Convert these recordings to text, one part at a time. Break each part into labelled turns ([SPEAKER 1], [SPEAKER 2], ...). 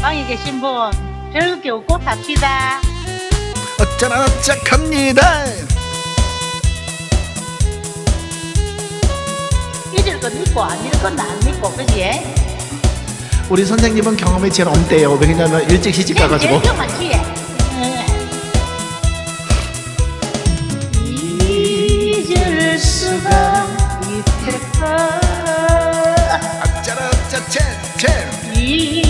[SPEAKER 1] 방에 계신 분 즐겁게 웃고 삽시다.
[SPEAKER 2] 어쩌나 짝합니다
[SPEAKER 1] 잊을 건 잊고 안 잊을 건안 잊고 그지?
[SPEAKER 2] 우리 선생님은 경험이 제일 없대요 왜냐면 일찍 시집 가가지고.
[SPEAKER 1] 잊을 수가 있을까?
[SPEAKER 2] 어쩌나 짝채채
[SPEAKER 1] 잊을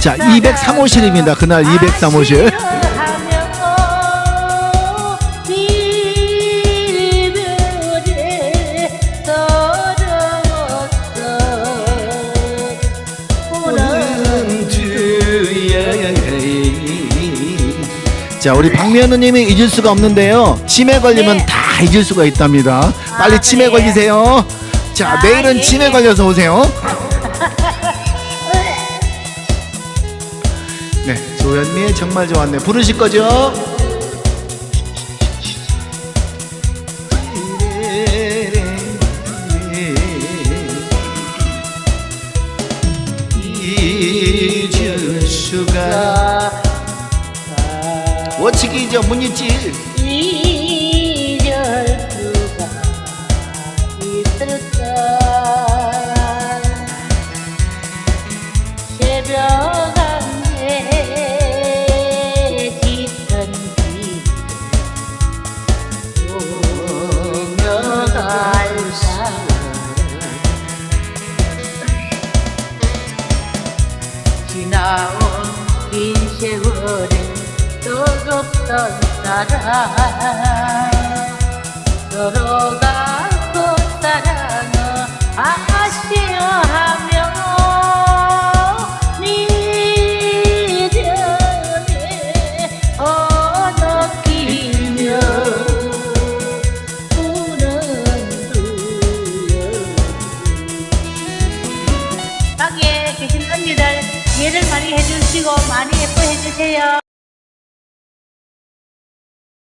[SPEAKER 2] 자 203호실입니다 그날 203호실 자 우리 박면우님이 잊을 수가 없는데요 치매 걸리면
[SPEAKER 1] 네.
[SPEAKER 2] 다 잊을 수가 있답니다 빨리
[SPEAKER 1] 아,
[SPEAKER 2] 치매
[SPEAKER 1] 네.
[SPEAKER 2] 걸리세요 자
[SPEAKER 1] 아,
[SPEAKER 2] 내일은
[SPEAKER 1] 예,
[SPEAKER 2] 치매
[SPEAKER 1] 예.
[SPEAKER 2] 걸려서 오세요 네 조현미의 정말 좋았네 부르실 거죠? 잊을 수가 워치기죠 문이지
[SPEAKER 1] 지나온 긴 세월에 떠없던 사랑 걸어가 예를 많이 해주시고 많이 예뻐해 주세요.